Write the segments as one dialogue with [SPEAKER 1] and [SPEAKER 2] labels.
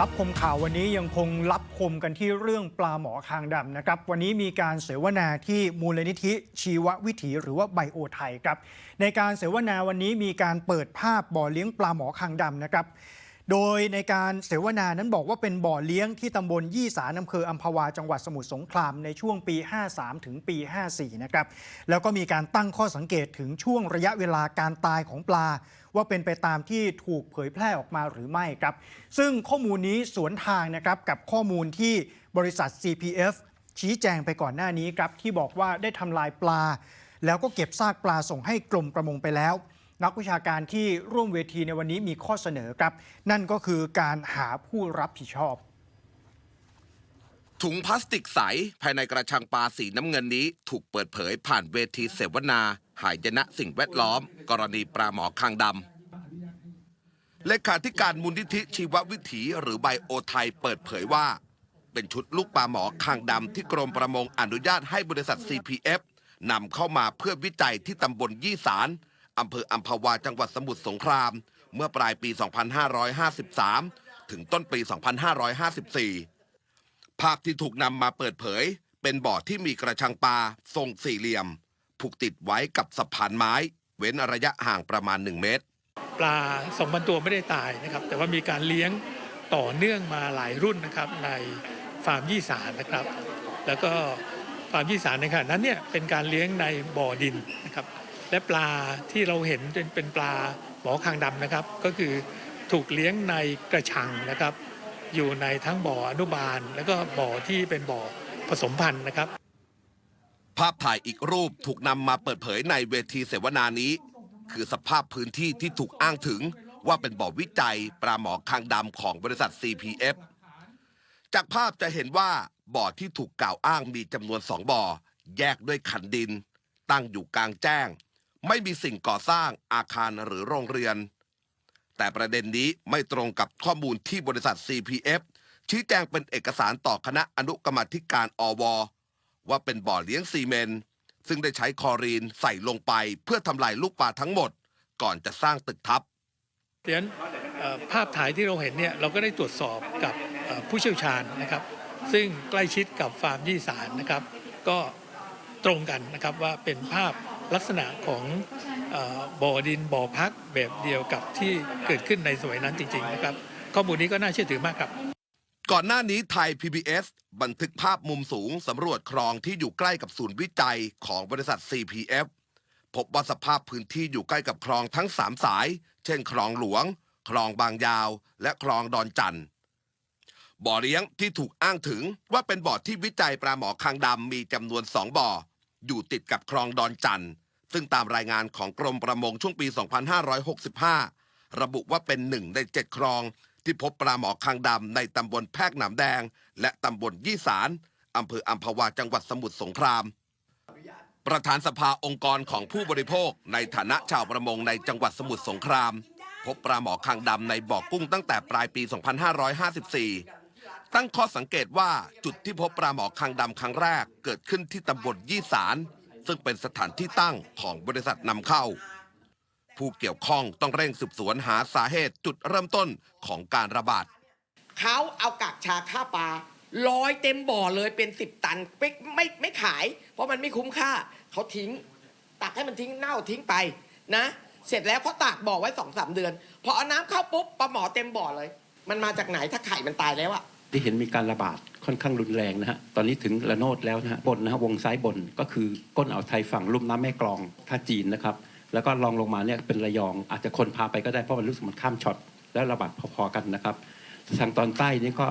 [SPEAKER 1] รับคมข่าววันนี้ยังคงรับคมกันที่เรื่องปลาหมอคางดำนะครับ วันนี้มีการเสวนาที่มูลนิธิชีววิถีหรือว่าไบโอไทยครับ ในการเสวนาวันนี้มีการเปิดภาพบ่อเลี้ยงปลาหมอคางดำนะครับ โดยในการเสวนานั้นบอกว่าเป็นบ่อเลี้ยงที่ตำบลยี่สานอำเภออัมพวาจังหวัดสมุทรสงครามในช่วงปี 53 ถึงปี 54 นะครับ แล้วก็มีการตั้งข้อสังเกตถึงช่วงระยะเวลาการตายของปลา ว่าเป็นไปตามที่ถูกเผยแพร่ออกมาหรือไม่ครับ ซึ่งข้อมูลนี้สวนทางนะครับกับข้อมูลที่บริษัท CPF ชี้แจงไปก่อนหน้านี้ครับที่บอกว่าได้ทำลายปลา แล้วก็เก็บซากปลาส่งให้กรมประมงไปแล้ว นักวิชาการที่ร่วมเวทีในวันนี้มีข้อเสนอครับ นั่นก็คือการหาผู้รับผิดชอบ
[SPEAKER 2] ถุงพลาสติกใส ภายในกระชังปลาสีน้ำเงินนี้ ถูกเปิดเผยผ่านเวทีเสวนา หายนะสิ่งแวดล้อม กรณีปลาหมอคางดำเลขาธิการมูลนิธิชีววิถีหรือไบโอไทยเปิดเผยว่า เป็นชุดลูกปลาหมอคางดำที่กรมประมงอนุญาตให้บริษัท CPF นำเข้ามาเพื่อวิจัยที่ตำบลยี่สาร อำเภออัมพวาจังหวัดสมุทรสงคราม เมื่อปลายปี 2553 ถึงต้นปี 2554 ภาพที่ถูกนำมาเปิดเผย เป็นบ่อที่มีกระชังปลาทรงสี่เหลี่ยม ผูกติดไว้กับสะพานไม้ เว้นระยะห่างประมาณ 1 เมตร
[SPEAKER 3] ปลา 2,000 ตัวไม่ได้ตายนะครับ แต่ว่ามีการเลี้ยงต่อเนื่องมาหลายรุ่นนะครับในฟาร์มยี่สารนะครับ แล้วก็ฟาร์มยี่สารในขณะนั้นเนี่ยเป็นการเลี้ยงในบ่อดินนะครับ และปลาที่เราเห็นเป็นเป็นปลาหมอคางดำนะครับ ก็คือถูกเลี้ยงในกระชังนะครับ อยู่ในทั้งบ่ออนุบาล แล้วก็บ่อที่เป็นบ่อผสมพันธุ์นะครับ
[SPEAKER 2] ภาพถ่ายอีกรูปถูกนำมาเปิดเผยในเวทีเสวนานี้ คือสภาพพื้นที่ที่ถูกอ้างถึงว่าเป็นบ่อวิจัยปลาหมอคางดำของบริษัท CPF จากภาพจะเห็นว่าบ่อที่ถูกกล่าวอ้างมีจำนวนสองบ่อ แยกด้วยขันดิน ตั้งอยู่กลางแจ้ง ไม่มีสิ่งก่อสร้างอาคารหรือโรงเรือนแต่ประเด็นนี้ไม่ตรงกับข้อมูลที่บริษัท CPF ชี้แจงเป็นเอกสารต่อคณะอนุกรรมธิการอว ว่าเป็นบ่อเลี้ยงซีเมนซึ่งได้ใช้คอรีนใส่ลงไปเพื่อทำลายลูกปลาทั้งหมด ก่อนจะสร้างตึกทับ
[SPEAKER 3] เพราะฉะนั้นภาพถ่ายที่เราเห็นเนี่ยเราก็ได้ตรวจสอบกับผู้เชี่ยวชาญนะครับ ซึ่งใกล้ชิดกับฟาร์มยี่สารนะครับ ก็ตรงกันนะครับว่าเป็นภาพ ลักษณะของออบ่อดินบ่อพักแบบเดียวกับที่เกิดขึ้นในสมัยนั้นจริง ๆ นะครับ ข้อมูลนี้ก็น่าเชื่อถือมากครับ
[SPEAKER 2] ก่อนหน้านี้ไทย PBS บันทึกภาพมุมสูงสำรวจคลองที่อยู่ใกล้กับศูนย์วิจัยของบริษัท CPF พบว่าสภาพพื้นที่อยู่ใกล้กับคลองทั้ง3สาย เช่น คลองหลวง คลองบางยาว และคลองดอนจันทร์บ่อเลี้ยงที่ถูกอ้างถึงว่าเป็นบ่อที่วิจัยปลาหมอคางดำมีจำนวน2บ่อ อยู่ติดกับคลองดอนจันทร์ซึ่งตามรายงานของกรมประมงช่วงปี 2565 ระบุว่าเป็นหนึ่งในเจ็ดคลอง ที่พบปลาหมอคางดำในตำบลแพรกหนามแดง และตำบลยี่สารอำเภออัมพวาจังหวัดสมุทรสงคราม ประธานสภาองค์กรของผู้บริโภค ในฐานะชาวประมงในจังหวัดสมุทรสงคราม พบปลาหมอคางดำในบ่อกุ้งตั้งแต่ปลายปี 2554 ตั้งข้อสังเกตว่าจุดที่พบปลาหมอคางดำครั้งแรก เกิดขึ้นที่ตำบลยี่สารซึ่งเป็นสถานที่ตั้งของบริษัทนำเข้า ผู้เกี่ยวข้องต้องเร่งสืบสวนหาสาเหตุจุดเริ่มต้นของการระบาด
[SPEAKER 4] เขาเอากากชาฆ่าปลาลอยเต็มบ่อเลยเป็นสิบตันไม่ไม่ไม่ขาย เพราะมันไม่คุ้มค่าเขาทิ้ง ตักให้มันทิ้งเน่าทิ้งไปนะ เสร็จแล้วเขาตากบ่อไว้สองสามเดือน พอเอาน้ำเข้าปุ๊บปลาหมอเต็มบ่อเลย มันมาจากไหนถ้าไข่มันตายแล้วอะ
[SPEAKER 5] ที่เห็นมีการระบาดค่อนข้างรุนแรงนะฮะ ตอนนี้ถึงระโนดแล้วนะฮะบนนะฮะวงซ้ายบนก็คือก้นอ่าวไทยฝั่งลุ่มน้ำแม่กลองท่าจีนนะครับ แล้วก็ลองลงมาเนี่ยเป็นระยอง อาจจะคนพาไปก็ได้เพราะมันรู้สึกมันข้ามช็อตแล้วระบาดพอๆกันนะครับ ทางตอนใต้นี่ก็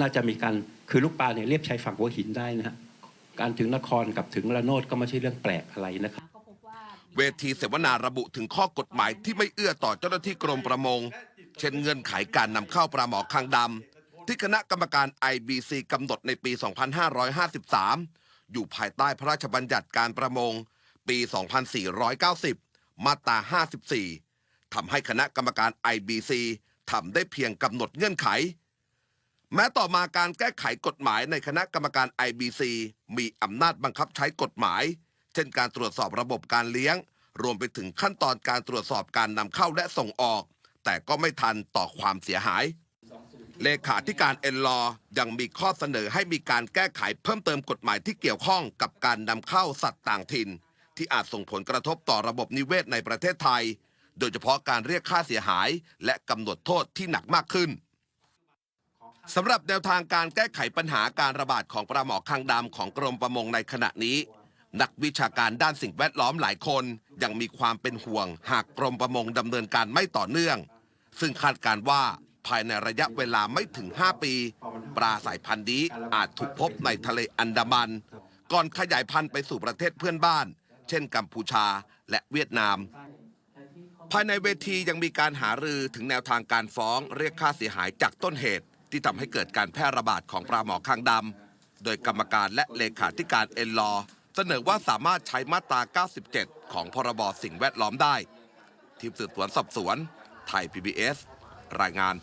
[SPEAKER 5] น่าจะมีการคือลูกปลาเนี่ยเรียบชายฝั่งหัวหินได้นะฮะการถึงนครกับถึงระโนดก็ไม่ใช่เรื่องแปลกอะไรนะครับ
[SPEAKER 2] เวทีเสวนาระบุถึงข้อกฎหมายที่ไม่เอื้อต่อเจ้าหน้าที่กรมประมง เช่นเงื่อนไขการนำเข้าปลาหมอคางดำ ที่คณะกรรมการ IBC กำหนดในปี 2553 อยู่ภายใต้พระราชบัญญัติการประมง ปี 2490 มาตรา 54 ทำให้คณะกรรมการ IBC ทำได้เพียงกำหนดเงื่อนไข แม้ต่อมาการแก้ไขกฎหมายในคณะกรรมการ IBC มีอำนาจบังคับใช้กฎหมาย เช่นการตรวจสอบระบบการเลี้ยง รวมไปถึงขั้นตอนการตรวจสอบการนำเข้าและส่งออก แต่ก็ไม่ทันต่อความเสียหาย เลขาธิการเอ็นลอยังมีข้อเสนอให้มีการแก้ไขเพิ่มเติมกฎหมายที่เกี่ยวข้องกับการนำเข้าสัตว์ต่างถิ่น ที่อาจส่งผลกระทบต่อระบบนิเวศในประเทศไทย โดยเฉพาะการเรียกค่าเสียหาย และกำหนดโทษที่หนักมากขึ้นสำหรับแนวทางการแก้ไขปัญหาการระบาดของปลาหมอคางดำของกรมประมงในขณะนี้ นักวิชาการด้านสิ่งแวดล้อมหลายคนยังมีความเป็นห่วง หากกรมประมงดำเนินการไม่ต่อเนื่อง ซึ่งคาดการณ์ว่า ภายในระยะเวลาไม่ถึง 5 ปี ปลาสายพันธุ์นี้อาจถูกพบในทะเลอันดามัน ก่อนขยายพันธุ์ไปสู่ประเทศเพื่อนบ้าน เช่นกัมพูชาและเวียดนาม ภายในเวทียังมีการหารือถึงแนวทางการฟ้องเรียกค่าเสียหายจากต้นเหตุ ที่ทำให้เกิดการแพร่ระบาดของปลาหมอคางดำโดยกรรมการและเลขาธิการเอ็นลอเสนอว่าสามารถใช้มาตรา 97 ของพรบสิ่งแวดล้อมได้ ทีมสืบสวนสอบสวน ไทย PBS รายงาน